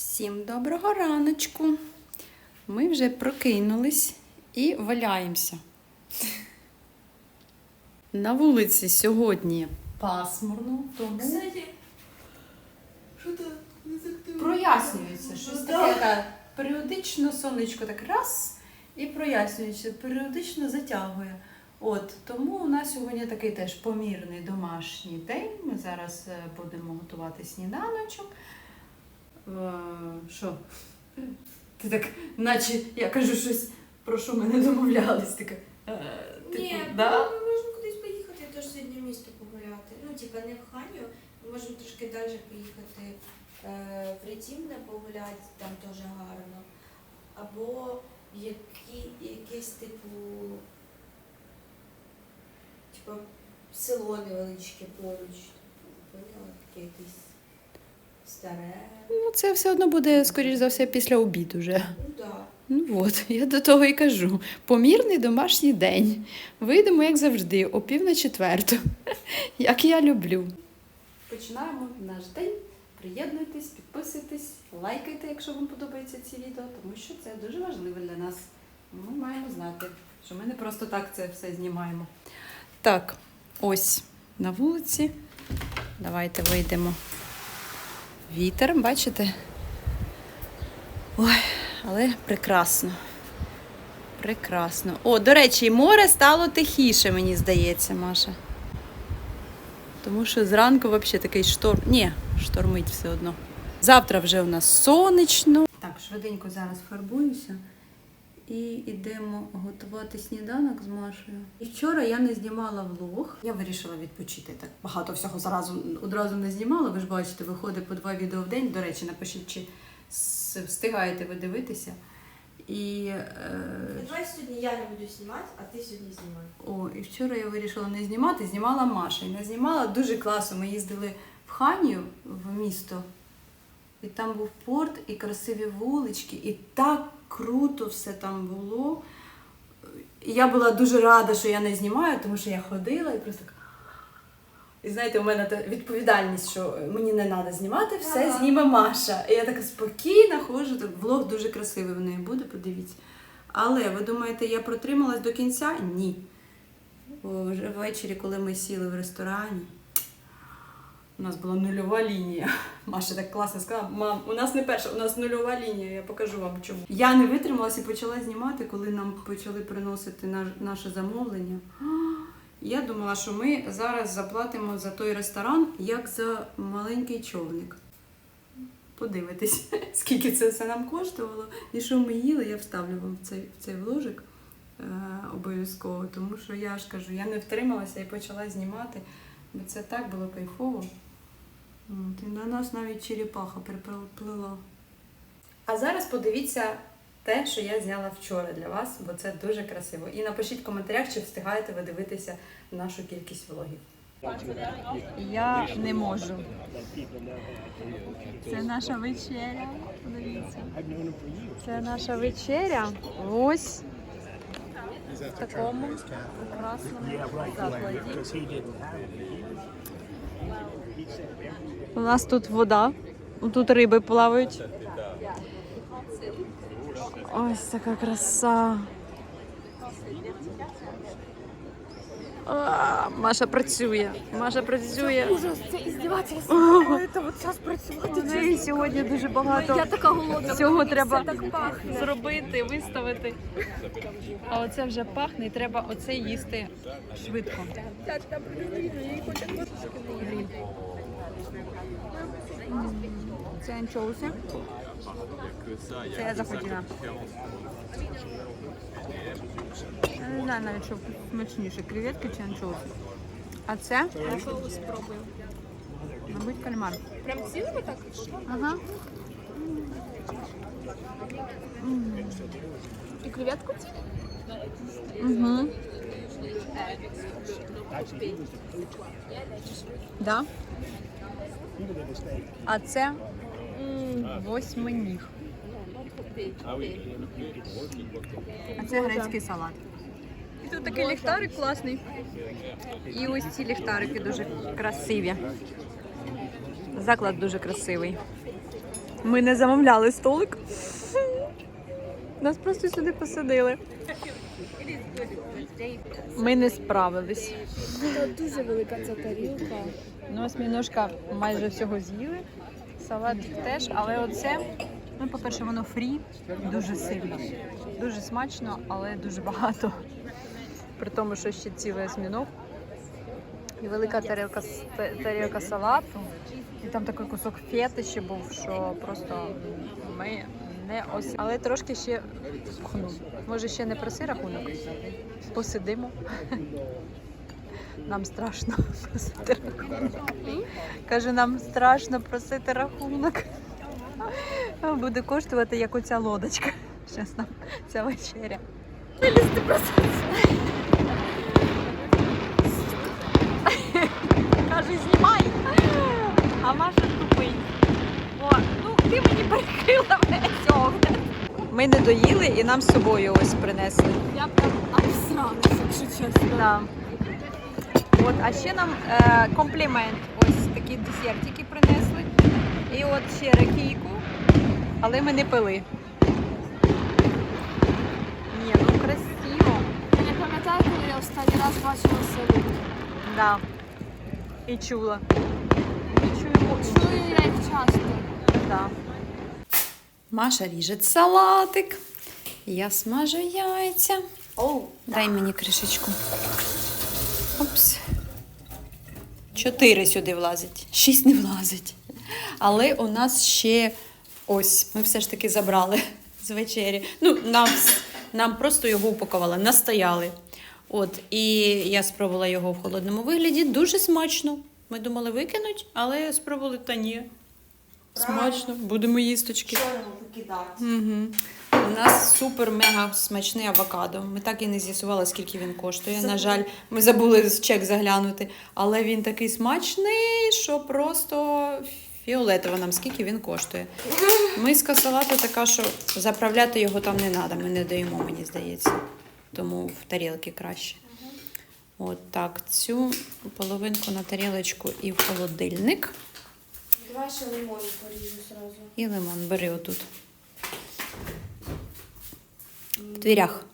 Всім доброго раночку. Ми вже прокинулись і валяємося. На вулиці сьогодні пасмурно, тому прояснюється щось Ну, таке. Періодично сонечко так раз і прояснюється, періодично затягує. От тому у нас сьогодні такий теж помірний домашній день. Ми зараз е, будемо готувати сніданочок. Е, Що? Ти так, наче я кажу щось, про що ми не домовлялись. Таке. е, Типу, Ні, да? ми можемо кудись поїхати, теж сьогодні в місто погуляти. Ну, типа не в Ханю, ми можемо трошки далі поїхати е, в Ритімне погуляти, там теж гарно. Або які, якесь типу, типа село невеличке поруч. Поняла? Таке якесь старе. Ну, це все одно буде, скоріш за все, після обіду вже. Ну так. Ну от, я до того і кажу. Помірний домашній день. Вийдемо, як завжди, о пів на четверту, як я люблю. Починаємо наш день. Приєднуйтесь, підписуйтесь, лайкайте, якщо вам подобається ці відео, тому що це дуже важливо для нас. Ми маємо знати, що ми не просто так це все знімаємо. Так, ось на вулиці. Давайте вийдемо. Вітер, бачите? Ой, але прекрасно. Прекрасно. О, до речі, море стало тихіше, мені здається, Маша. Тому що зранку взагалі такий шторм. Ні, штормить все одно. Завтра вже у нас сонячно. Так, швиденько зараз фарбуюся і йдемо готувати сніданок з Машею. І вчора я не знімала влог. Я вирішила відпочити так. Багато всього зразу одразу не знімала. Ви ж бачите, виходить по два відео в день. До речі, напишіть, чи встигаєте ви дивитися. І, е, Давай сьогодні я не буду знімати, а ти сьогодні знімай. о, і вчора я вирішила не знімати, знімала Маша. І не знімала дуже класно. Ми їздили в Ханію в місто, і там був порт, і красиві вулички, і так круто все там було. І я була дуже рада, що я не знімаю, тому що я ходила і просто так. І знаєте, у мене відповідальність, що мені не треба знімати, все Ага. зніме Маша. І я така спокійна ходжу, так влог дуже красивий в неї буде, подивіться. Але ви думаєте, я протрималась до кінця? Ні. Бо вже ввечері, коли ми сіли в ресторані, у нас була нульова лінія. Маша так класно сказала: мам, у нас не перша, у нас нульова лінія, я покажу вам чому. Я не витрималася і почала знімати, коли нам почали приносити наше замовлення. Я думала, що ми зараз заплатимо за той ресторан як за маленький човник. Подивитись, скільки це все нам коштувало. І що ми їли, я вставлю вам в цей, в цей вложик е, обов'язково, тому що я ж кажу, я не втрималася і почала знімати, бо це так було кайфово. От, і на нас навіть черепаха приплила. А зараз подивіться те, що я зняла вчора для вас, бо це дуже красиво. І напишіть в коментарях, чи встигаєте ви дивитися нашу кількість влогів. Я не можу. Це наша вечеря. Подивіться. Це наша вечеря. Ось в такому прекрасному закладі. У нас тут вода, тут риби плавають. Ось така краса. А, Маша працює. Маша працює. Ужас, це іздівательство. Це от зараз працювати. У неї сьогодні дуже багато Я така голодна. всього треба так пахне. зробити, виставити. А оце вже пахне і треба оце їсти швидко. Гриль. Це анчоуси. Це я захотіла. Не знаю навіть, що смачніше, креветки чи анчоуси. А це, Я соус спробую. мабуть, кальмар. Прям цілими так? Ага. І креветку? Угу. Да. А це восьминіг. А це грецький салат. І тут такий ліхтарик класний. І ось ці ліхтарики дуже красиві. Заклад дуже красивий. Ми не замовляли столик. Нас просто сюди посадили. Ми не справились. Дуже велика ця тарілка. Ну, осьміножка майже всього з'їли. Салат теж, але оце, ну, по-перше, воно фрі, дуже сильно. Дуже смачно, але дуже багато. При тому, що ще цілий осьміног. І велика тарілка, тарілка салату. І там такий кусок фети ще був, що просто ми не ось, Але трошки ще ну, може ще не проси рахунок. Посидимо. Нам страшно просити рахунок. Каже, нам страшно просити рахунок. Буде коштувати як оця лодочка. Зараз нам ця вечеря. Вилізти просто. Каже, знімай. А Маша тупить. О, ну ти мені перекрила весь огляд. Ми не доїли і нам з собою ось принесли. Я прям обсралася, якщо чесно. Да. От, а ще нам е, комплімент. Ось такі десертики принесли. І от ще ракійку, але ми не пили. Ні, ну красиво. Я не пам'ятаю, коли я останній раз бачила село. Да. І чула. Чуємо. Чую я їх часто. Да. Маша ріже салатик. Я смажу яйця. Оу, Дай мені кришечку. Опс. Чотири сюди влазить. Шість не влазить. Але у нас ще ось, ми все ж таки забрали з вечері. Ну, нам, нам просто його упакували, настояли. От, і я спробувала його в холодному вигляді. Дуже смачно. Ми думали викинуть, але спробували та ні. Смачно, будемо їсточки. викидати? Угу. У нас супер-мега смачний авокадо. Ми так і не з'ясували, скільки він коштує. На жаль, ми забули чек заглянути. Але він такий смачний, що просто фіолетово нам, скільки він коштує. Миска салату така, що заправляти його там не треба, ми не даємо, мені здається. Тому в тарілки краще. От так, цю половинку на тарілочку і в холодильник. Давай ще лимон поріжу зразу. І лимон бери отут. В дверях.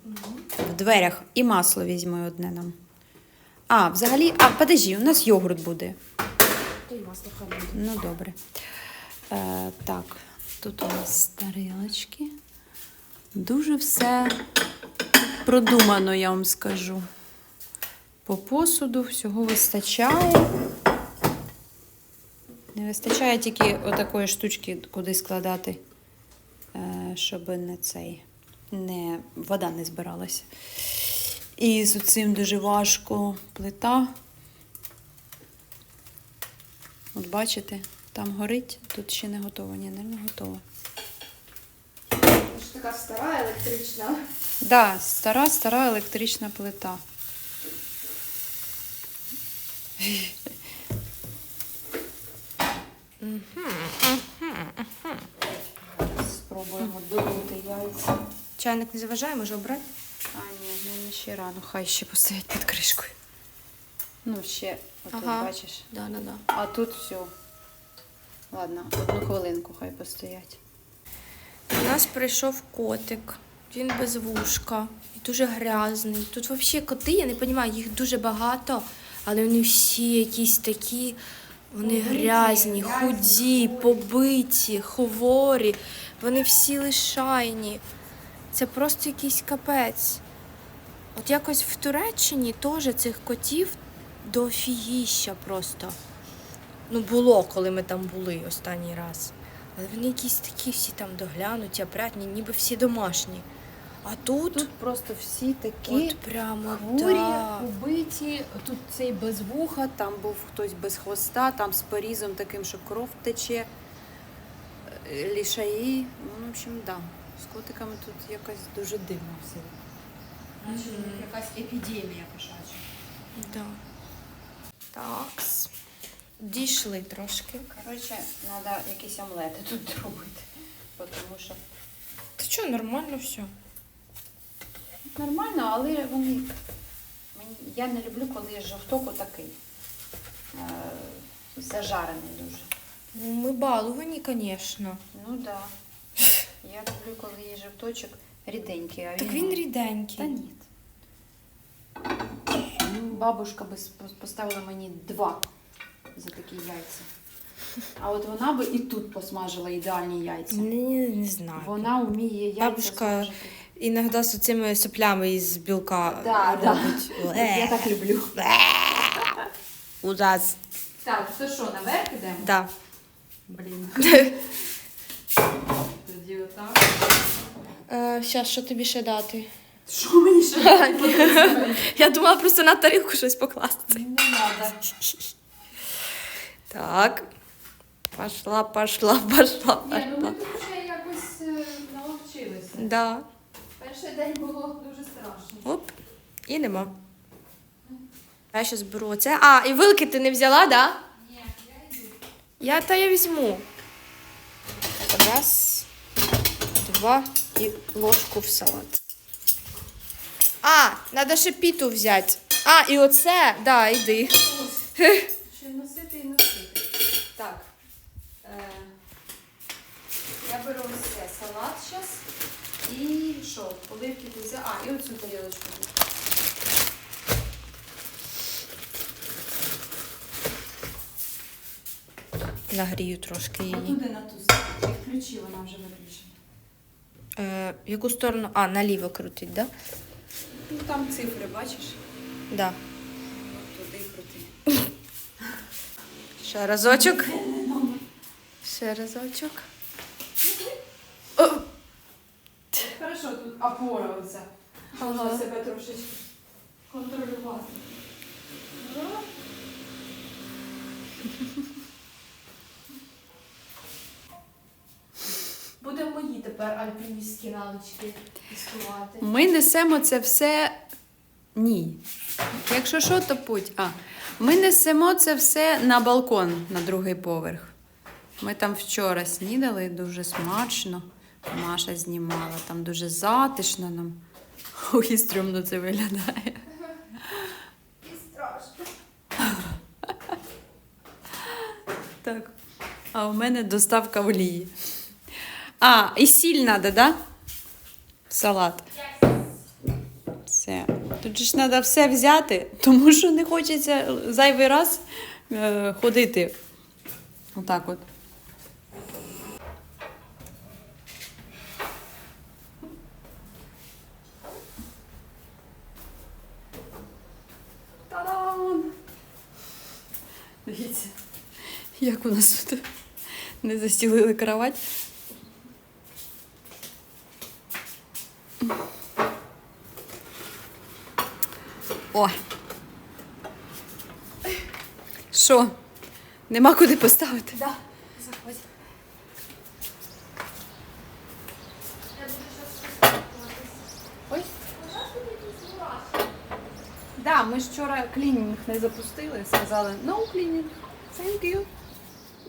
В дверях. І масло візьми одне нам. А, взагалі, а, подожди, у нас йогурт буде. Та й масло хай буде. Ну, добре. Е, так, тут у нас тарілочки. Дуже все продумано, я вам скажу. По посуду всього вистачає. Не вистачає тільки отакої штучки, куди складати, е, щоб не цей, не, вода не збиралася. І з цим дуже важко плита. От бачите, там горить, тут ще не готово, ні, не готово. Це така стара електрична. Так, да, стара, стара електрична плита. Спробуємо долити яйця. Чайник не заважає, може обрати? А, ні, ну, ще рано, хай ще постоять під кришкою. Ну, ще, отут, Ага. бачиш. Да, да, да. А тут все. Ладно, одну хвилинку хай постоять. У нас прийшов котик. Він без вушка і дуже грязний. Тут взагалі коти, я не розумію, їх дуже багато, але вони всі якісь такі, вони грязні, худі, побиті, хворі. Вони всі лишайні. Це просто якийсь капець. От якось в Туреччині теж цих котів до фігіща просто. Ну, було, коли ми там були останній раз. Але вони якісь такі всі там доглянуті, опрятні, ніби всі домашні. А тут, Тут просто всі такі от прямо хворі, да. убиті. Тут цей без вуха, там був хтось без хвоста, там з порізом таким, що кров тече, е, лішаї. Ну, в общем, да. З котиками тут якось дуже дивно все. Наче них якась епідемія кошача. Да. Такс. Дійшли трошки. Коротше, треба якісь омлети тут робити. Тому що Та що, нормально все. Нормально, але вони. Я не люблю, коли жовток отакий. Е, зажарений дуже. Ну, ми балувані, звісно. Ну да. Я люблю, коли є жовточок ріденький, а Так він ріденький. Та ні. Ну, Бабушка би поставила мені два за такі яйця. А от вона би і тут посмажила ідеальні яйця. Не, не знаю. Вона вміє яйця Бабушка смажити. Іноді з цими соплями із білка Да, да. Я так люблю. Ужас. Так, то що, наверх ідемо? Да. Блін. Тоді отак. Е, Зараз, що тобі ще дати? Що мені ще? дати? Я думала просто на тарілку щось покласти. Не треба. Так. Пошла, пошла, пошла, Ні, ну ми тут вже якось е, наловчилися. Да. Перший день було дуже страшно. Оп. І нема. Я ще зберу оце. А, і вилки ти не взяла, да? Ні, я йду. Я та я візьму. Раз, два і ложку в салат. А, треба ще піту взяти. А, і оце, да, йди. Ще носити і носити. Так. Е, я беру ось це салат зараз. І що? Оливки ти взяла. А, і оцю тарілочку. Нагрію трошки А її. куди на ту сторону? Ключі вона вже виключена. Е, в яку сторону? А, наліво крутить, да? Ну там цифри, бачиш? Да. От туди крути. Ще разочок. Ще разочок. Хорошо, тут опора оця. Можна себе трошечки контролювати. Будемо мої тепер альпіністські навички тестувати. Ми несемо це все. Ні. Якщо що, то путь. А. Ми несемо це все на балкон на другий поверх. Ми там вчора снідали дуже смачно. Маша знімала, там дуже затишно нам. Ой, і стрьомно це виглядає. І страшно. Так. А у мене доставка олії. А, і сіль треба, да? Салат. Все. Тут же ж треба все взяти, тому що не хочеться зайвий раз е, ходити. Отак от. Як у нас тут не застілили кровать. О! Що? Нема куди поставити? Да, заходь. Ой. Да, ми вчора клінінг не запустили, сказали no cleaning, thank you,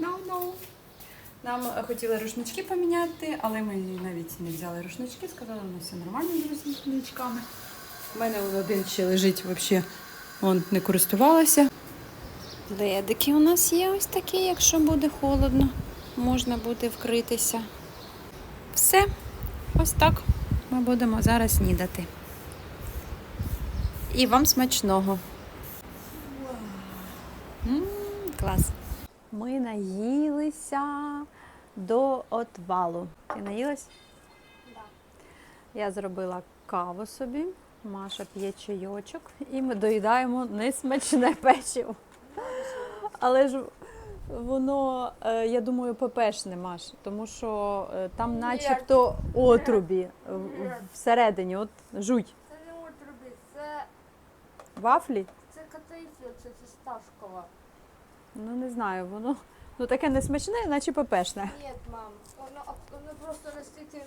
no, no. Нам хотіли рушнички поміняти, але ми навіть не взяли рушнички, сказали, ну все нормально з рушничками. У мене один ще лежить взагалі, он не користувалася. Ледики у нас є ось такі, якщо буде холодно, можна буде вкритися. Все, ось так. Ми будемо зараз снідати. І вам смачного. М, клас. Ми наїлися до отвалу. Ти наїлась? Да. Я зробила каву собі, Маша п'є чайочок, і ми доїдаємо несмачне печиво. Але ж воно, е, я думаю, ППшне, Маш, тому що е, там начебто отрубі всередині, от жуть. Це не отруби, це, Вафлі? це катаїфля, це фісташкова. Ну не знаю, воно ну, таке несмачне, наче ППшне. Ні, мам, воно, воно просто настільки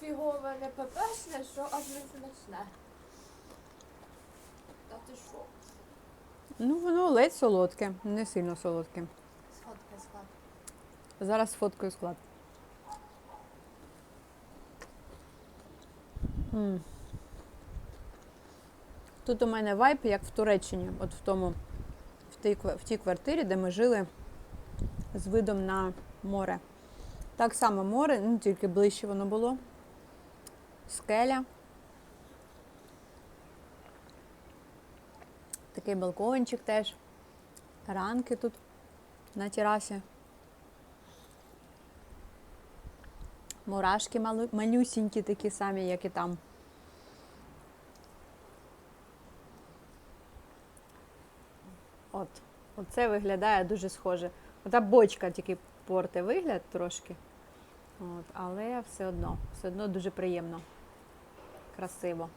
фігове не пепешне, що аж не смачне. Та ти що? Ну, воно ледь солодке, не сильно солодке. Сфоткай, сфоткай. Зараз сфоткаю склад. М. Тут у мене вайп, як в Туреччині, от в тому, в тій, квартирі, де ми жили з видом на море. Так само море, ну тільки ближче воно було. Скеля. Такий балкончик теж. Ранки тут на терасі. Мурашки малюсінькі, такі самі, як і там. От. Оце виглядає дуже схоже. Ота бочка тільки порте вигляд трошки. От, але все одно, все одно дуже приємно. Красиво.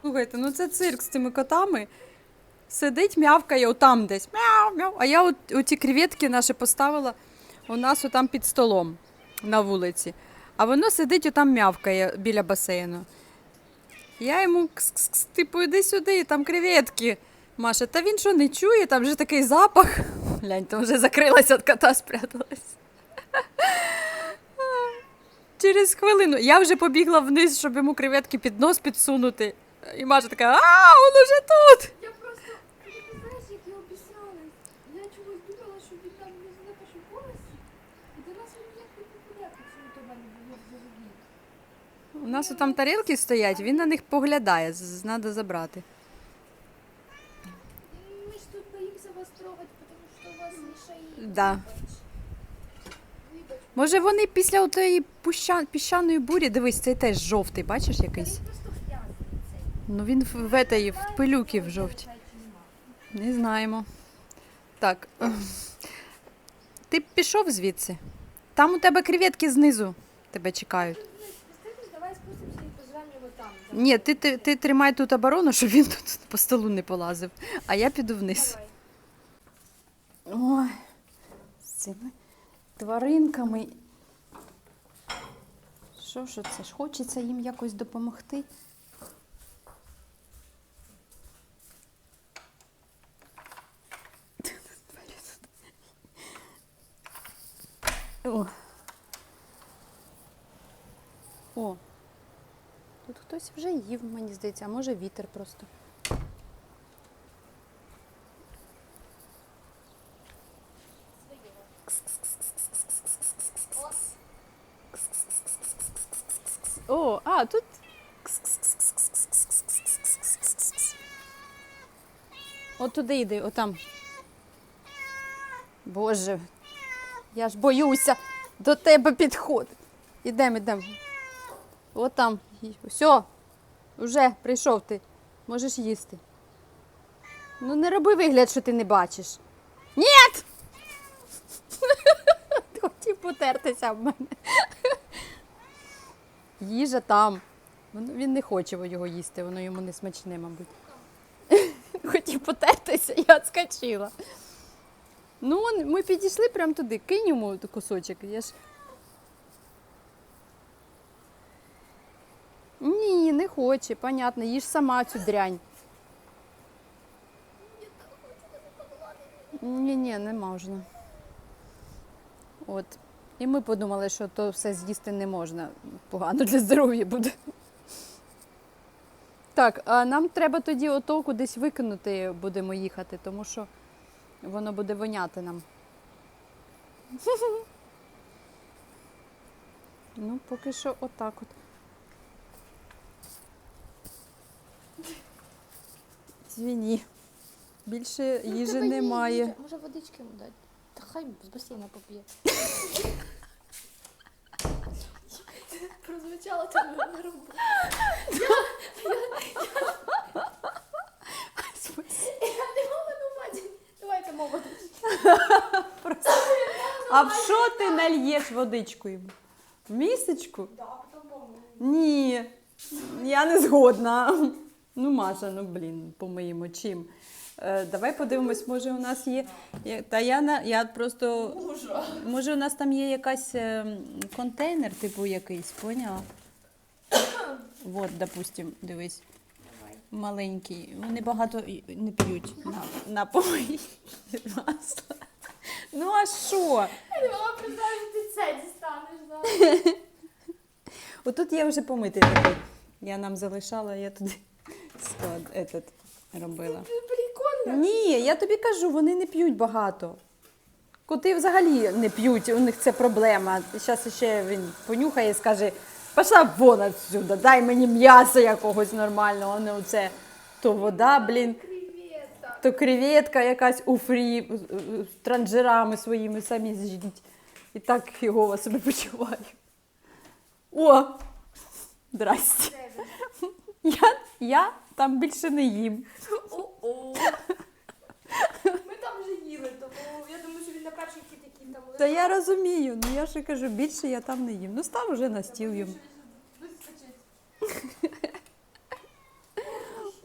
Слухайте, ну це цирк з цими котами. Сидить, м'явкає отам десь. Мяу, мяу. А я от, оті креветки наші поставила у нас отам під столом на вулиці. А воно сидить отам м'явкає біля басейну. Я йому кс-кс-кс, типу, іди сюди, там креветки. Маша, та він що не чує, там вже такий запах. Глянь, там вже закрилася від кота, спряталась. Через хвилину я вже побігла вниз, щоб йому креветки під нос підсунути. І Маша така, а, він уже тут. Я просто, ти знаєш, як я обіцяла. Я думала, що він там не поверсі. І до нас він ніяк не попаде, якщо до мене було взагалі. У нас там тарілки стоять, він на них поглядає, треба забрати. Да. Може вони після тієї пуща... піщаної бурі, дивись, цей теж жовтий, бачиш якийсь? Ну він в, в, етої, в пилюки в жовті. Не знаємо. Так. Ти б пішов звідси? Там у тебе креветки знизу тебе чекають. Давай спустимося і його там. Ні, ти, ти, ти тримай тут оборону, щоб він тут по столу не полазив. А я піду вниз. Давай. Ой, цими тваринками. Що ж це ж? Хочеться їм якось допомогти. О. О. Тут хтось вже їв, мені здається, а може вітер просто. О, а, тут. От туди йди, отам. Боже, я ж боюся до тебе підходити. Ідемо, ідемо. От там. Все, вже прийшов ти. Можеш їсти. Ну не роби вигляд, що ти не бачиш. Ні! Хотів потертися в мене. Їжа там. Він не хоче його їсти, воно йому не смачне, мабуть. Хотів потертися, я відскочила. Ну, ми підійшли прямо туди, кинь йому кусочок. Я ж... Ні, не хоче, понятно, їж сама цю дрянь. Ні, ні, не можна. От. І ми подумали, що то все з'їсти не можна. Погано для здоров'я буде. Так, а нам треба тоді ото кудись викинути будемо їхати, тому що воно буде воняти нам. Ну, поки що отак от. Звіні. Більше їжі немає. Може водички йому дати? Та хай з басейна поп'є. Прозвучало тебе на роботу. Я не можу думати. Давайте мову. А в що ти нальєш водичку йому? В місечку? Ні, я не згодна. Ну, Маша, ну блін, помиємо чим. Е, давай подивимось, може у нас є. Та я на я просто. Може, у нас там є якась е, контейнер, типу якийсь, поняла? От, допустим, дивись. Маленький. Вони багато не п'ють на, напої від масла. Ну а що? Я представити, ти це дістанеш. Отут є вже помитий такий. Я нам залишала, я туди склад этот, робила. Ні, я тобі кажу, вони не п'ють багато. Коти взагалі не п'ють, у них це проблема. Зараз ще він понюхає і скаже: пішла вон отсюда, дай мені м'яса якогось нормального, а не оце. То вода, блін, то креветка якась у фрі з- з транжирами своїми самі з'їдіть. І так фігово себе почуваю. О! Здрасте. Я, я там більше не їм. О-о. Ми там вже їли, тому я думаю, що він на перший хід, який там Та я розумію, ну я ж кажу, більше я там не їм. Ну став уже на стіл їм.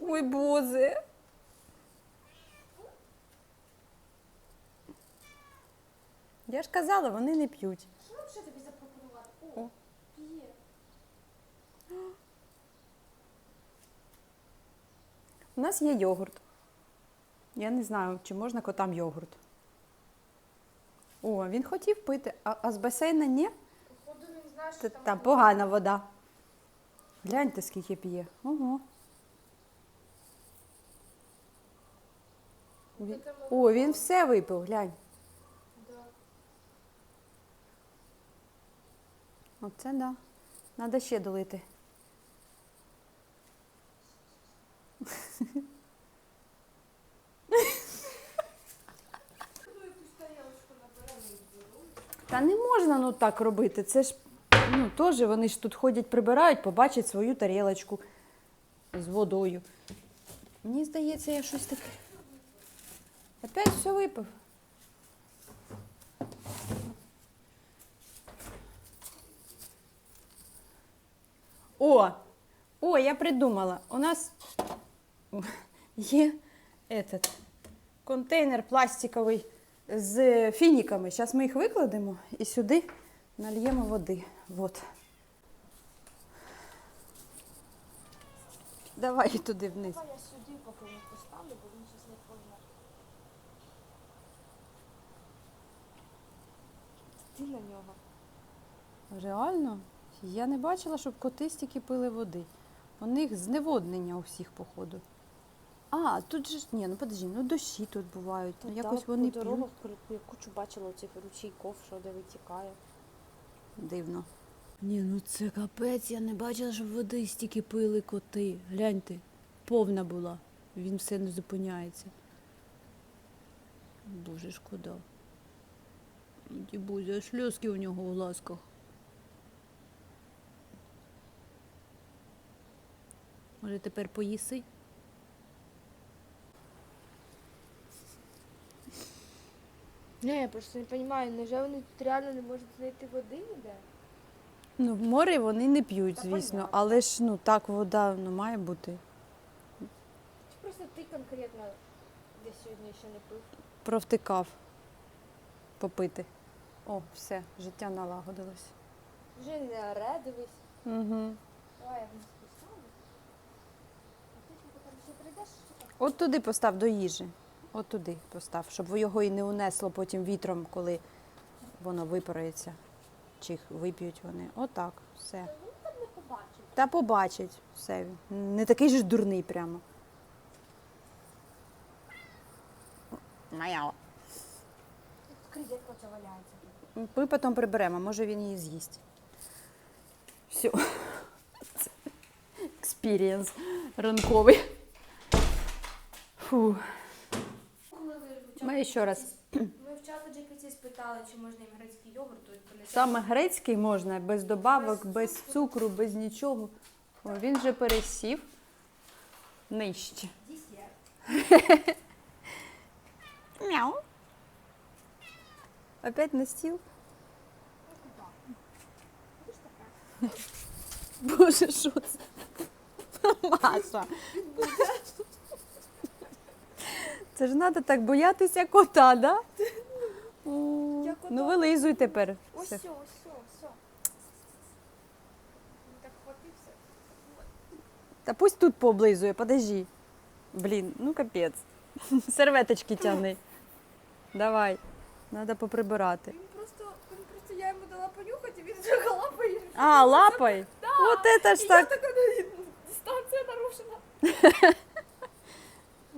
Ой, Боже. Я ж казала, вони не п'ють. Що нам ще тобі запропонувати? О. О, п'є. У нас є йогурт. Я не знаю, чи можна котам йогурт. О, він хотів пити, а, а з басейна ні? Походу він знає, що Та, там. там погана вода. Гляньте, скільки п'є. Ого. Він- О, він все випив, глянь. Да. Оце да. Надо ще долити. Ну, якусь тарілочку наберемо і беру. Та не можна ну так робити. Це ж ну, теж вони ж тут ходять, прибирають, побачать свою тарілочку з водою. Мені здається, я щось таке. Опять все випив. О! О, я придумала. У нас є этот контейнер пластиковий з фініками. Зараз ми їх викладемо і сюди нальємо води. Вот. Давай туди вниз. Давай я сюди поки не поставлю, бо він щось не пойме. Ти на нього. Реально? Я не бачила, щоб коти стільки пили води. У них зневоднення у всіх, походу. А, тут же ж ні, ну подожди, ну дощі тут бувають. Ну, якось вони по дорогах я кучу бачила цих ручейков, що де витікає. Дивно. Ні, ну це капець, я не бачила, щоб води стільки пили коти. Гляньте, повна була. Він все не зупиняється. Боже, шкода. Дібузя, аж сльозки у нього у ласках. Може, тепер поїси? Не, я просто не розумію, невже вони тут реально не можуть знайти води ніде? Ну, в морі вони не п'ють, Та звісно, понятно. але ж ну так вода ну, має бути. Чи просто ти конкретно десь сьогодні ще не пив? Провтикав попити. О, все, життя налагодилось. Вже не оре, дивись. Угу. Давай я вниз поставлю. А ти ще ще прийдеш. От туди постав до їжі. От туди постав, щоб його і не унесло потім вітром, коли воно випарується. Чи їх вип'ють вони. Отак, все. Та побачить. Все. Не такий ж дурний прямо. Тут кредитка ця валяється. Ми потім приберемо, може він її з'їсть. Все. Експірієнс ранковий. Фу. Ми ще раз. Ми в чату GPT спитали, чи можна їм грецький йогурт, то. Саме грецький можна без добавок, без цукру, без нічого. О, він вже пересів нижче. Десерт. Мяу. Опять на стіл. Боже, що це? Маша. Це ж треба так боятися кота, да? О, кота. Ну вилизуй тепер. Ось ось все, все. Так хватився. Та пусть тут пооблизує, подожди. Блін, ну капець. Серветочки тягни. Давай. Треба поприбирати. Він просто, він просто, я йому дала понюхати, він вже лапає. А, лапай? От це ж І так. я така, ну, дистанція нарушена.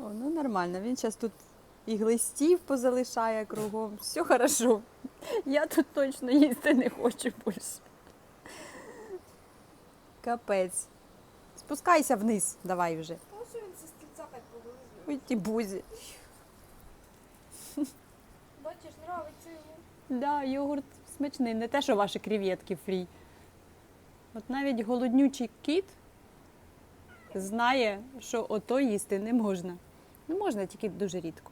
О, ну нормально, він зараз тут і глистів позалишає кругом. Все хорошо. Я тут точно їсти не хочу більше. Капець. Спускайся вниз, давай вже. Тому що він зі стільця так повелизує. Ой, ті бузі. Бачиш, нравиться йому. Да, йогурт смачний, не те, що ваші креветки фрі. От навіть голоднючий кіт знає, що ото їсти не можна. Ну, можна, тільки дуже рідко.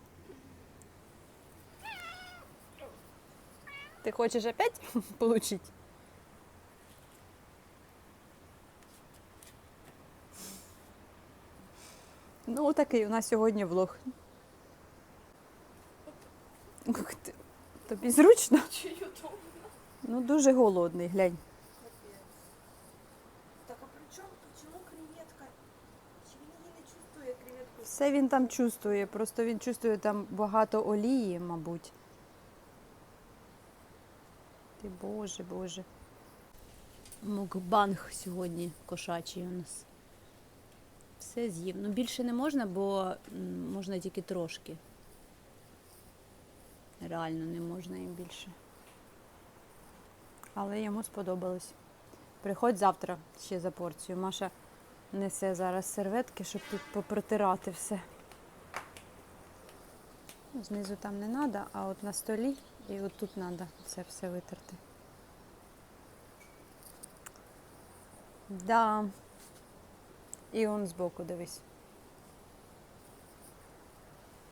Ти хочеш опять получить? Ну, такий у нас сьогодні влог. Тобі зручно? Чи ютуб? Ну, дуже голодний, глянь. Так а при чому, чому креветка? Чи він її не чувствує креветку? Все він там чувствує, просто він чувствує там багато олії, мабуть. Ти боже, боже. Мукбанг сьогодні кошачий у нас. Все з'їв. Ну більше не можна, бо можна тільки трошки. Реально не можна їм більше. Але йому сподобалось. Приходь завтра ще за порцію. Маша несе зараз серветки, щоб тут попротирати все. Ну, Знизу там не треба, а от на столі і от тут треба це все витерти. Да. І он збоку дивись.